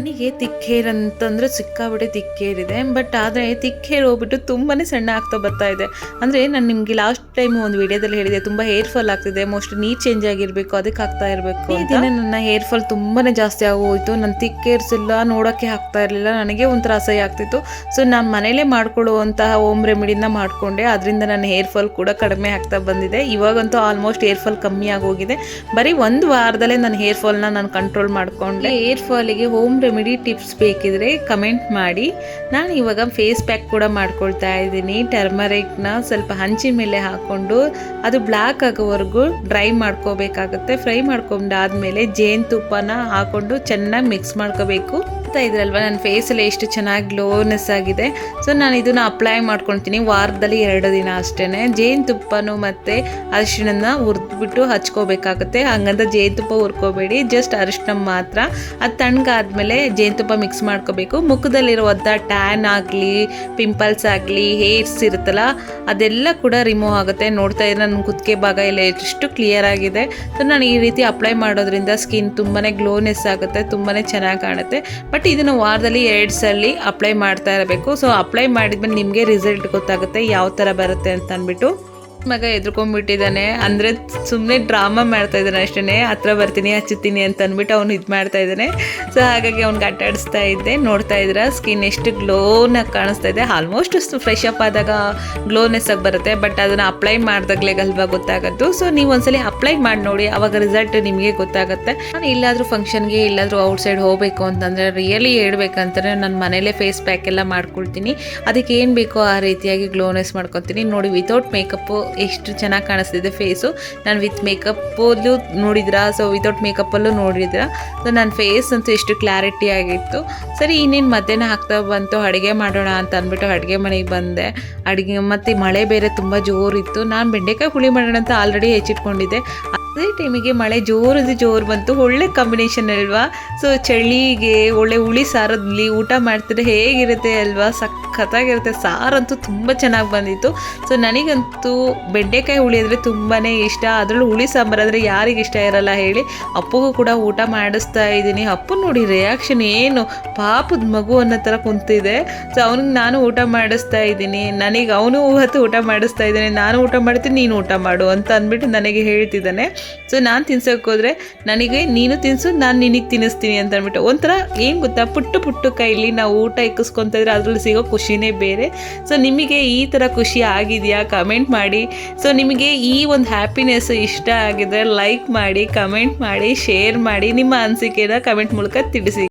ನನಗೆ ತಿಕ್ಕೇರ್ ಅಂತಂದ್ರೆ ಸಿಕ್ಕಾಬಿಟ್ಟೆ ತಿಕ್ಕೇರಿದೆ ಬಟ್ ಆದರೆ ತಿಕ್ಕೇರ್ ಹೋಗ್ಬಿಟ್ಟು ತುಂಬಾನೇ ಸಣ್ಣ ಆಗ್ತಾ ಬರ್ತಾ ಇದೆ. ಅಂದರೆ ನಾನು ನಿಮಗೆ ಲಾಸ್ಟ್ ಟೈಮ್ ಒಂದು ವಿಡಿಯೋದಲ್ಲಿ ಹೇಳಿದೆ ತುಂಬ ಹೇರ್ ಫಾಲ್ ಆಗ್ತಿದೆ ಮೋಸ್ಟ್ ನೀರು ಚೇಂಜ್ ಆಗಿರಬೇಕು ಅದಕ್ಕೆ ಆಗ್ತಾ ಇರಬೇಕು ದಿನ ನನ್ನ ಹೇರ್ ಫಾಲ್ ತುಂಬಾನೇ ಜಾಸ್ತಿ ಆಗೋಯ್ತು ನನ್ನ ತಿಕ್ಕೇರ್ಸ್ ಎಲ್ಲ ನೋಡೋಕ್ಕೆ ಆಗ್ತಾ ಇರಲಿಲ್ಲ ನನಗೆ ಒಂಥರ ಅಸಹ್ಯ ಆಗ್ತಿತ್ತು. ಸೊ ನಾನು ಮನೇಲೆ ಮಾಡ್ಕೊಳ್ಳುವಂತಹ ಹೋಮ್ ರೆಮಿಡಿನ ಮಾಡಿಕೊಂಡೆ ಅದರಿಂದ ನನ್ನ ಹೇರ್ ಫಾಲ್ ಕೂಡ ಕಡಿಮೆ ಆಗ್ತಾ ಬಂದಿದೆ. ಇವಾಗಂತೂ ಆಲ್ಮೋಸ್ಟ್ ಹೇರ್ ಫಾಲ್ ಕಮ್ಮಿ ಆಗೋಗಿದೆ. ಬರೀ ಒಂದು ವಾರದಲ್ಲೇ ನನ್ನ ಹೇರ್ ಫಾಲ್ನ ನಾನು ಕಂಟ್ರೋಲ್ ಮಾಡಿಕೊಂಡೆ. ಹೇರ್ ಫಾಲಿಗೆ ಹೋಮ್ ರೆಮಿಡಿ ಟಿಪ್ಸ್ ಬೇಕಿದ್ರೆ ಕಮೆಂಟ್ ಮಾಡಿ. ನಾನು ಇವಾಗ ಫೇಸ್ ಪ್ಯಾಕ್ ಕೂಡ ಮಾಡ್ಕೊಳ್ತಾ ಇದ್ದೀನಿ. ಟರ್ಮರಿಕ್ನ ಸ್ವಲ್ಪ ಹಂಚಿನ ಮೇಲೆ ಹಾಕ್ಕೊಂಡು ಅದು ಬ್ಲ್ಯಾಕ್ ಆಗೋವರೆಗೂ ಡ್ರೈ ಮಾಡ್ಕೋಬೇಕಾಗುತ್ತೆ. ಫ್ರೈ ಮಾಡ್ಕೊಂಡಾದ್ಮೇಲೆ ಜೇನುತುಪ್ಪನ ಹಾಕ್ಕೊಂಡು ಚೆನ್ನಾಗಿ ಮಿಕ್ಸ್ ಮಾಡ್ಕೋಬೇಕು. ಗೊತ್ತಾ ಇದ್ರಲ್ವ? ನನ್ನ ಫೇಸಲ್ಲಿ ಎಷ್ಟು ಚೆನ್ನಾಗಿ ಗ್ಲೋನೆಸ್ ಆಗಿದೆ. ಸೊ ನಾನು ಇದನ್ನ ಅಪ್ಲೈ ಮಾಡ್ಕೊಳ್ತೀನಿ. ವಾರದಲ್ಲಿ ಎರಡು ದಿನ ಅಷ್ಟೇ ಜೇನುತುಪ್ಪನೂ ಮತ್ತು ಅರಿಶಿಣನ ಹುರಿದ್ಬಿಟ್ಟು ಹಚ್ಕೋಬೇಕಾಗುತ್ತೆ. ಹಂಗಂತ ಜೇನುತುಪ್ಪ ಹುರ್ಕೋಬೇಡಿ. ಜಸ್ಟ್ ಅರಿಶಿಣ ಮಾತ್ರ. ಅದು ತಣ್ಣಗಾದ್ಮೇಲೆ ಜೇನುತುಪ್ಪ ಮಿಕ್ಸ್ ಮಾಡ್ಕೋಬೇಕು. ಮುಖದಲ್ಲಿರುವಂಥ ಟ್ಯಾನ್ ಆಗಲಿ ಪಿಂಪಲ್ಸ್ ಆಗಲಿ ಹೇರ್ಸ್ ಇರುತ್ತಲ್ಲ, ಅದೆಲ್ಲ ಕೂಡ ರಿಮೂವ್ ಆಗುತ್ತೆ. ನೋಡ್ತಾ ಇದ್ರೆ ನನ್ನ ಕುತ್ತಿಗೆ ಭಾಗ ಎಲ್ಲ ಎಷ್ಟು ಕ್ಲಿಯರ್ ಆಗಿದೆ. ಸೊ ನಾನು ಈ ರೀತಿ ಅಪ್ಲೈ ಮಾಡೋದ್ರಿಂದ ಸ್ಕಿನ್ ತುಂಬಾ ಗ್ಲೋನೆಸ್ ಆಗುತ್ತೆ ತುಂಬಾ ಚೆನ್ನಾಗಿ ಕಾಣುತ್ತೆ. ಬಟ್ ಇದನ್ನು ವಾರದಲ್ಲಿ ಎರಡು ಸಲ ಅಪ್ಲೈ ಮಾಡ್ತಾ ಇರಬೇಕು. ಸೊ ಅಪ್ಲೈ ಮಾಡಿದ್ಮೇಲೆ ನಿಮಗೆ ರಿಸಲ್ಟ್ ಗೊತ್ತಾಗುತ್ತೆ ಯಾವ ಥರ ಬರುತ್ತೆ ಅಂತ ಅಂದ್ಬಿಟ್ಟು. ಮಗ ಎದ್ಕೊಂಡ್ಬಿಟ್ಟಿದ್ದಾನೆ ಅಂದರೆ ಸುಮ್ಮನೆ ಡ್ರಾಮಾ ಮಾಡ್ತಾ ಇದ್ದಾನೆ ಅಷ್ಟೇ ಹತ್ರ ಬರ್ತೀನಿ, ಹಚ್ಚುತ್ತೀನಿ ಅಂತ ಅಂದ್ಬಿಟ್ಟು ಅವ್ನು ಇದು ಮಾಡ್ತಾ ಇದ್ದಾನೆ. ಸೊ ಹಾಗಾಗಿ ಅವ್ನಿಗೆ ಆಟ ಇದ್ದೆ. ನೋಡ್ತಾ ಇದ್ರ ಸ್ಕಿನ್ ಎಷ್ಟು ಗ್ಲೋನಾಗಿ ಕಾಣಿಸ್ತಾ ಇದೆ. ಆಲ್ಮೋಸ್ಟ್ ಫ್ರೆಶ್ ಅಪ್ ಆದಾಗ ಗ್ಲೋನೆಸ್ ಆಗಿ ಬರುತ್ತೆ. ಬಟ್ ಅದನ್ನು ಅಪ್ಲೈ ಮಾಡಿದಾಗಲೇ ಗಲ್ವಾ ಗೊತ್ತಾಗೋದು ಸೊ ನೀವು ಒಂದ್ಸಲಿ ಅಪ್ಲೈ ಮಾಡಿ ನೋಡಿ. ಅವಾಗ ರಿಸಲ್ಟ್ ನಿಮಗೆ ಗೊತ್ತಾಗುತ್ತೆ. ನಾನು ಎಲ್ಲಾದರೂ ಫಂಕ್ಷನ್ಗೆ ಎಲ್ಲಾದರೂ ಔಟ್ಸೈಡ್ ಹೋಗಬೇಕು ಅಂತಂದರೆ ರಿಯಲಿ ಹೇಳ್ಬೇಕಂತಂದರೆ ನಾನು ಮನೇಲೇ ಫೇಸ್ ಪ್ಯಾಕ್ ಎಲ್ಲ ಮಾಡ್ಕೊಳ್ತೀನಿ. ಅದಕ್ಕೆ ಏನು ಬೇಕೋ ಆ ರೀತಿಯಾಗಿ ಗ್ಲೋನೆಸ್ ಮಾಡ್ಕೊತೀನಿ ನೋಡಿ ವಿತೌಟ್ ಮೇಕಪ್ಪು ಎಷ್ಟು ಚೆನ್ನಾಗಿ ಕಾಣಿಸ್ತಿದೆ ಫೇಸು. ನಾನು ವಿತ್ ಮೇಕಪ್ಪಲ್ಲೂ ನೋಡಿದ್ರಾ? ಸೊ ವಿತೌಟ್ ಮೇಕಪ್ಪಲ್ಲೂ ನೋಡಿದ್ರಾ? ಸೊ ನನ್ನ ಫೇಸ್ ಅಂತೂ ಎಷ್ಟು ಕ್ಲಾರಿಟಿ ಆಗಿತ್ತು. ಸರಿ, ಇನ್ನೇನು ಮಧ್ಯಾಹ್ನ ಆಗ್ತಾ ಬಂತು, ಅಡುಗೆ ಮಾಡೋಣ ಅಂತ ಅಂದ್ಬಿಟ್ಟು ಅಡುಗೆ ಮನೆಗೆ ಬಂದೆ. ಅಡುಗೆ ಮತ್ತು ಮಳೆ ಬೇರೆ ತುಂಬ ಜೋರಿತ್ತು. ನಾನು ಬೆಂಡೆಕಾಯಿ ಹುಳಿ ಮಾಡೋಣ ಅಂತ ಆಲ್ರೆಡಿ ಹೆಚ್ಚಿಟ್ಕೊಂಡಿದ್ದೆ. ಅದೇ ಟೈಮಿಗೆ ಮಳೆ ಜೋರದು ಜೋರು ಬಂತು. ಒಳ್ಳೆ ಕಾಂಬಿನೇಷನ್ ಅಲ್ವಾ? ಸೊ ಚಳಿಗೆ ಒಳ್ಳೆ ಹುಳಿ ಸಾರದಲ್ಲಿ ಊಟ ಮಾಡ್ತಿದ್ರೆ ಹೇಗಿರುತ್ತೆ ಅಲ್ವಾ? ಸಖತ್ತಾಗಿರುತ್ತೆ. ಸಾರಂತೂ ತುಂಬ ಚೆನ್ನಾಗಿ ಬಂದಿತ್ತು. ಸೊ ನನಗಂತೂ ಬೆಂಡೆಕಾಯಿ ಹುಳಿ ಅಂದರೆ ತುಂಬಾ ಇಷ್ಟ. ಅದರಲ್ಲೂ ಹುಳಿ ಸಾಂಬಾರು ಅಂದರೆ ಯಾರಿಗೆ ಇಷ್ಟ ಇರಲ್ಲ ಹೇಳಿ. ಅಪ್ಪಗೂ ಕೂಡ ಊಟ ಮಾಡಿಸ್ತಾ ಇದ್ದೀನಿ. ಅಪ್ಪು ನೋಡಿ ರಿಯಾಕ್ಷನ್ ಏನು? ಪಾಪದ ಮಗು ಅನ್ನೋ ಥರ ಕುಂತಿದೆ. ಸೊ ಅವನಿಗೆ ನಾನು ಊಟ ಮಾಡಿಸ್ತಾ ಇದ್ದೀನಿ. ನನಗೆ ಅವನು ಹೊತ್ತು ಊಟ ಮಾಡಿಸ್ತಾ ಇದ್ದಾನೆ. ನಾನು ಊಟ ಮಾಡ್ತೀನಿ, ನೀನು ಊಟ ಮಾಡು ಅಂತ ಅಂದ್ಬಿಟ್ಟು ನನಗೆ ಹೇಳ್ತಿದ್ದಾನೆ. ಸೊ ನಾನು ತಿನ್ಸೋಕೆ ಹೋದರೆ ನನಗೆ ನೀನು ತಿನ್ಸು, ನಾನು ನಿನಗೆ ತಿನ್ನಿಸ್ತೀನಿ ಅಂತ ಅಂದ್ಬಿಟ್ಟು. ಒಂಥರ ಏನು ಗೊತ್ತಾ, ಪುಟ್ಟು ಪುಟ್ಟು ಕೈಲಿ ನಾವು ಊಟ ಇಕ್ಕಿಸ್ಕೊತಾ ಇದ್ರೆ ಅದ್ರಲ್ಲಿ ಸಿಗೋ ಖುಷಿನೇ ಬೇರೆ. ಸೊ ನಿಮಗೆ ಈ ಥರ ಖುಷಿ ಆಗಿದೆಯಾ? ಕಮೆಂಟ್ ಮಾಡಿ. ಸೊ ನಿಮಗೆ ಈ ಒಂದು ಹ್ಯಾಪಿನೆಸ್ ಇಷ್ಟ ಆಗಿದ್ರೆ ಲೈಕ್ ಮಾಡಿ ಕಮೆಂಟ್ ಮಾಡಿ ಶೇರ್ ಮಾಡಿ, ನಿಮ್ಮ ಅನಿಸಿಕೆನ ಕಮೆಂಟ್ ಮೂಲಕ ತಿಳಿಸಿ.